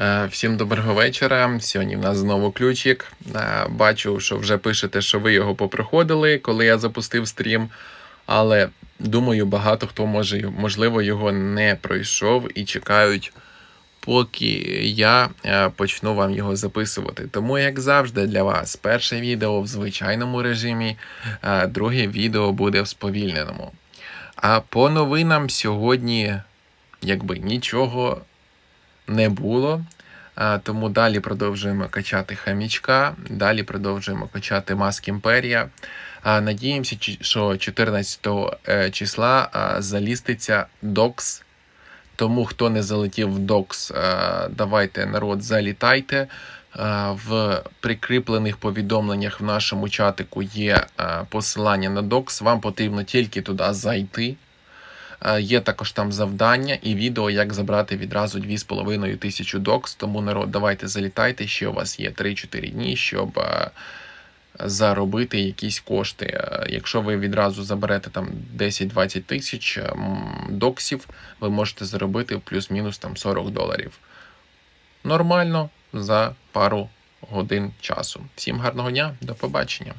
Е, Всім доброго вечора. Сьогодні в нас знову ключик. Е, Бачу, що вже пишете, що ви його попроходили, коли я запустив стрім. Але думаю, багато хто може, можливо, його не пройшов і чекають, поки я е, почну вам його записувати. Тому, як завжди, для вас перше відео в звичайному режимі, друге відео буде в сповільненому. А по новинам сьогодні, якби нічого не було. Тому далі продовжуємо качати хамічка, далі продовжуємо качати маск імперія. Надіємося, що 14 е, числа заліститься докс. Тому хто не залетів в докс, давайте народ залітайте. В прикріплених повідомленнях в нашому чатику є посилання на докс. Вам потрібно тільки туди зайти. Е, Є також там завдання і відео, як забрати відразу 2,5 тисячі докс. Тому народ, давайте залітайте. Ще у вас є 3-4 дні, щоб е, заробити якісь кошти. Е, Якщо ви відразу заберете там 10-20 тисяч доксів, ви можете заробити плюс-мінус там 40 доларів. Нормально за пару годин часу. Всім гарного дня, до побачення.